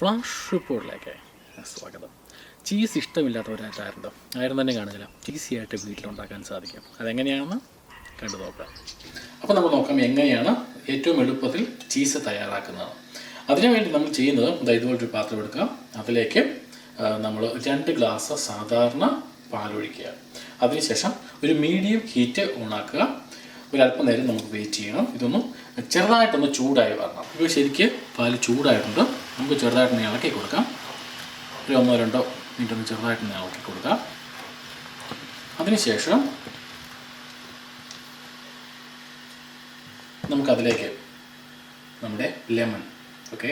Flash റിപ്പോർട്ടിലേക്ക് സ്വാഗതം. Cheese ഇഷ്ടമില്ലാത്തവരായിട്ടായിരുന്നോ? ആരും തന്നെ കാണില്ല ചീസി ആയിട്ട് വീട്ടിലുണ്ടാക്കാൻ സാധിക്കും. അതെങ്ങനെയാണെന്ന് കണ്ടു നോക്കാം. അപ്പോൾ നമ്മൾ നോക്കാം എങ്ങനെയാണ് ഏറ്റവും എളുപ്പത്തിൽ ചീസ് തയ്യാറാക്കുന്നത്. അതിനുവേണ്ടി നമ്മൾ ചെയ്യുന്നത് ഇതുപോലൊരു പാത്രം എടുക്കാം. അതിലേക്ക് നമ്മൾ രണ്ട് ഗ്ലാസ് സാധാരണ പാലൊഴിക്കുക. അതിനുശേഷം ഒരു മീഡിയം ഹീറ്റ് ഓണാക്കുക. ഒരല്പം നേരം നമുക്ക് വെയിറ്റ് ചെയ്യണം. ഇതൊന്നും ചെറുതായിട്ടൊന്ന് ചൂടായി വരണം. ഇപ്പോൾ ശരിക്ക് പാൽ ചൂടായിട്ടുണ്ട്. നമുക്ക് ചെറുതായിട്ടൊന്ന് ഇളക്കി കൊടുക്കാം. ഒരു ഒന്നോ രണ്ടോ മിനിറ്റ് ഒന്ന് ചെറുതായിട്ടൊന്ന് ഇളക്കി കൊടുക്കാം. അതിനുശേഷം നമുക്കതിലേക്ക് നമ്മുടെ ലെമൺ ഓക്കെ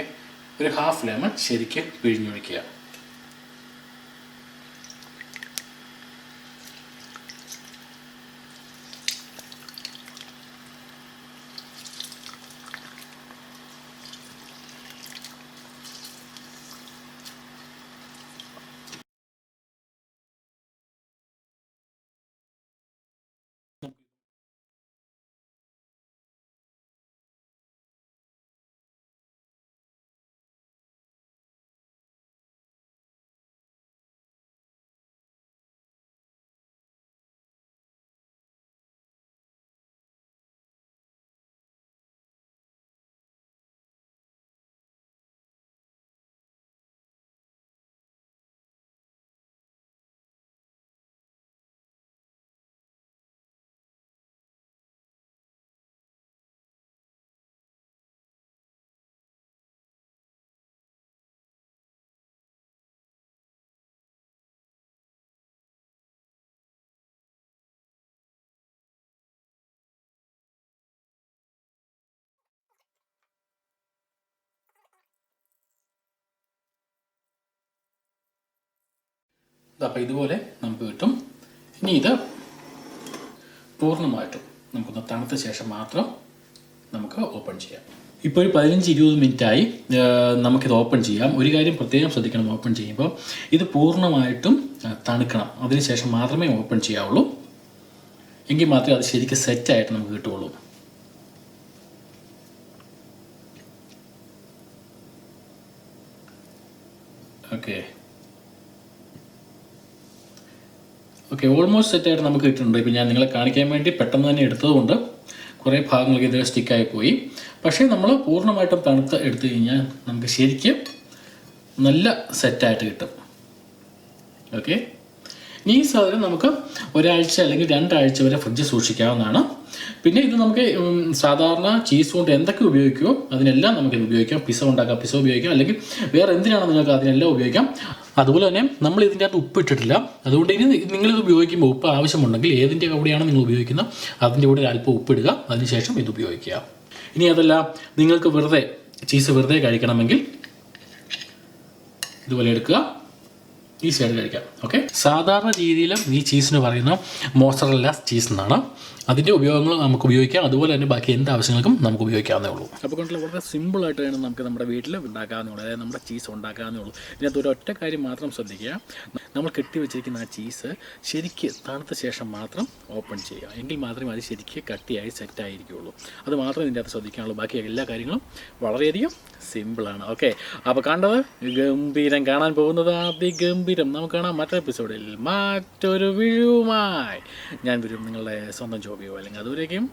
ഒരു ഹാഫ് ലെമൺ ശരിക്കും പിഴിഞ്ഞൊഴിക്കുക. അപ്പോൾ ഇതുപോലെ നമുക്ക് കിട്ടും. ഇനി ഇത് പൂർണമായിട്ടും നമുക്കൊന്ന് തണുത്ത ശേഷം മാത്രം നമുക്ക് ഓപ്പൺ ചെയ്യാം. ഇപ്പോൾ ഒരു പതിനഞ്ച് ഇരുപത് മിനിറ്റായി. നമുക്കിത് ഓപ്പൺ ചെയ്യാം. ഒരു കാര്യം പ്രത്യേകം ശ്രദ്ധിക്കണം ഓപ്പൺ ചെയ്യുമ്പോൾ. ഇത് പൂർണമായിട്ടും തണുക്കണം. അതിനുശേഷം മാത്രമേ ഓപ്പൺ ചെയ്യാവുള്ളൂ. എങ്കിൽ മാത്രമേ അത് ശരിക്കും സെറ്റായിട്ട് നമുക്ക് കിട്ടുകയുള്ളൂ. ഓക്കെ. ഓക്കെ ഓൾമോസ്റ്റ് സെറ്റായിട്ട് നമുക്ക് കിട്ടുന്നുണ്ട്. ഇപ്പം ഞാൻ നിങ്ങളെ കാണിക്കാൻ വേണ്ടി പെട്ടെന്ന് തന്നെ എടുത്തതുകൊണ്ട് കുറേ ഭാഗങ്ങൾക്ക് ഇതിൽ സ്റ്റിക്കായി പോയി. പക്ഷേ നമ്മൾ പൂർണമായിട്ടും തണുത്ത് എടുത്തു കഴിഞ്ഞാൽ നമുക്ക് ശരിക്കും നല്ല സെറ്റായിട്ട് കിട്ടും. ഓക്കെ ഈ സാധനം നമുക്ക് ഒരാഴ്ച അല്ലെങ്കിൽ രണ്ടാഴ്ച വരെ ഫ്രിഡ്ജ് സൂക്ഷിക്കാവുന്നതാണ്. പിന്നെ ഇത് നമുക്ക് സാധാരണ ചീസ് കൊണ്ട് എന്തൊക്കെ ഉപയോഗിക്കുമോ അതിനെല്ലാം നമുക്ക് ഉപയോഗിക്കാം. പിസ ഉണ്ടാക്കാം പിസ ഉപയോഗിക്കാം. അല്ലെങ്കിൽ വേറെ എന്തിനാണ് നിങ്ങൾക്ക് അതിനെല്ലാം ഉപയോഗിക്കാം? അതുപോലെ തന്നെ നമ്മൾ ഇതിന്റെ അകത്ത് ഉപ്പ് ഇട്ടിട്ടില്ല. അതുകൊണ്ട് ഇനി നിങ്ങളിത് ഉപയോഗിക്കുമ്പോൾ ഉപ്പ് ആവശ്യമുണ്ടെങ്കിൽ ഏതിന്റെ കൂടെയാണ് നിങ്ങൾ ഉപയോഗിക്കുന്നത്? അതിന്റെ കൂടെ അല്പം ഉപ്പിടുക അതിനുശേഷം ഇത് ഉപയോഗിക്കുക. ഇനി അതല്ല നിങ്ങൾക്ക് വെറുതെ ചീസ് വെറുതെ കഴിക്കണമെങ്കിൽ ഇതുപോലെ എടുക്കുക. ഈസി ആയിട്ട് കഴിക്കാം ഓക്കെ സാധാരണ രീതിയിലും ഈ ചീസിന് പറയുന്ന മോസറല്ല ചീസ് എന്നാണ്. അതിന്റെ ഉപയോഗങ്ങൾ നമുക്ക് ഉപയോഗിക്കാം. അതുപോലെ തന്നെ ബാക്കി എന്ത് ആവശ്യങ്ങൾക്കും നമുക്ക് ഉപയോഗിക്കാവുന്നേ ഉള്ളൂ. അപ്പോൾ കൊണ്ടുള്ള വളരെ സിമ്പിളായിട്ട് വേണം നമുക്ക് നമ്മുടെ വീട്ടിൽ ഉണ്ടാക്കാവുന്നേ അതായത് നമ്മുടെ ചീസ് ഉണ്ടാക്കാവുന്നേ ഉള്ളൂ. ഇതിനകത്ത് ഒരു ഒറ്റ കാര്യം മാത്രം ശ്രദ്ധിക്കുക. നമ്മൾ കെട്ടി വെച്ചിരിക്കുന്ന ആ ചീസ് ശരിക്ക് തണുത്ത ശേഷം മാത്രം ഓപ്പൺ ചെയ്യുക. എങ്കിൽ മാത്രമേ അത് ശരിക്ക് കട്ടിയായി സെറ്റ് ആയിരിക്കുള്ളൂ. അത് മാത്രമേ ഇതിന്റെ അകത്ത് ശ്രദ്ധിക്കാനുള്ളൂ ബാക്കി എല്ലാ കാര്യങ്ങളും വളരെയധികം സിമ്പിളാണ് ഓക്കെ അപ്പോൾ കണ്ടത് ഗംഭീരം കാണാൻ പോകുന്നത് അതിഗംഭീരം നമുക്ക് കാണാം മറ്റൊരു എപ്പിസോഡിൽ മറ്റൊരു വിഴുവുമായി. ഞാൻ വരും നിങ്ങളുടെ സ്വന്തം ജോബിയോ അല്ലെങ്കിൽ അതുവരേക്കും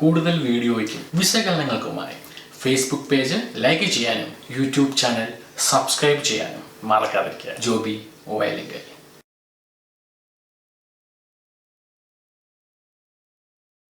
കൂടുതൽ വീഡിയോയ്ക്കും വിശകലനങ്ങൾക്കുമായി ഫേസ്ബുക്ക് പേജ് ലൈക്ക് ചെയ്യാനും യൂട്യൂബ് ചാനൽ സബ്സ്ക്രൈബ് ചെയ്യാനും മറക്കാതിരിക്കുക. ജോബി വയലിങ്കൽ